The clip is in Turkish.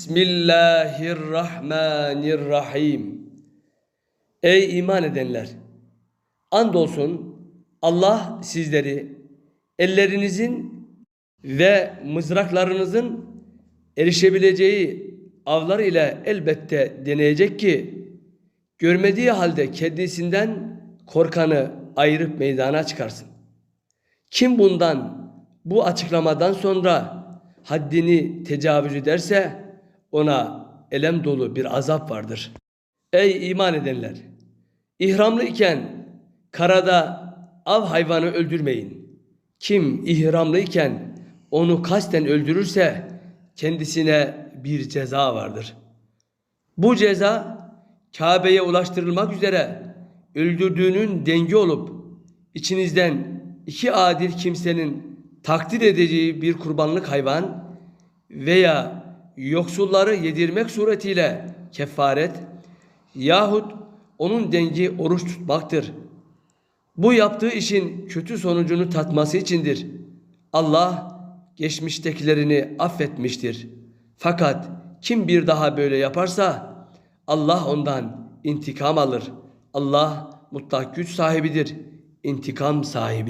Bismillahirrahmanirrahim. Ey iman edenler! Andolsun Allah sizleri ellerinizin ve mızraklarınızın erişebileceği avlar ile elbette deneyecek ki görmediği halde kendisinden korkanı ayırıp meydana çıkarsın. Kim bundan bu açıklamadan sonra haddini tecavüz ederse ona elem dolu bir azap vardır. Ey iman edenler! İhramlı iken karada av hayvanı öldürmeyin. Kim ihramlı iken onu kasten öldürürse kendisine bir ceza vardır. Bu ceza Kabe'ye ulaştırılmak üzere öldürdüğünün dengi olup içinizden iki adil kimsenin takdir edeceği bir kurbanlık hayvan veya yoksulları yedirmek suretiyle kefaret yahut onun dengi oruç tutmaktır. Bu yaptığı işin kötü sonucunu tatması içindir. Allah geçmiştekilerini affetmiştir. Fakat kim bir daha böyle yaparsa Allah ondan intikam alır. Allah mutlak güç sahibidir, intikam sahibi.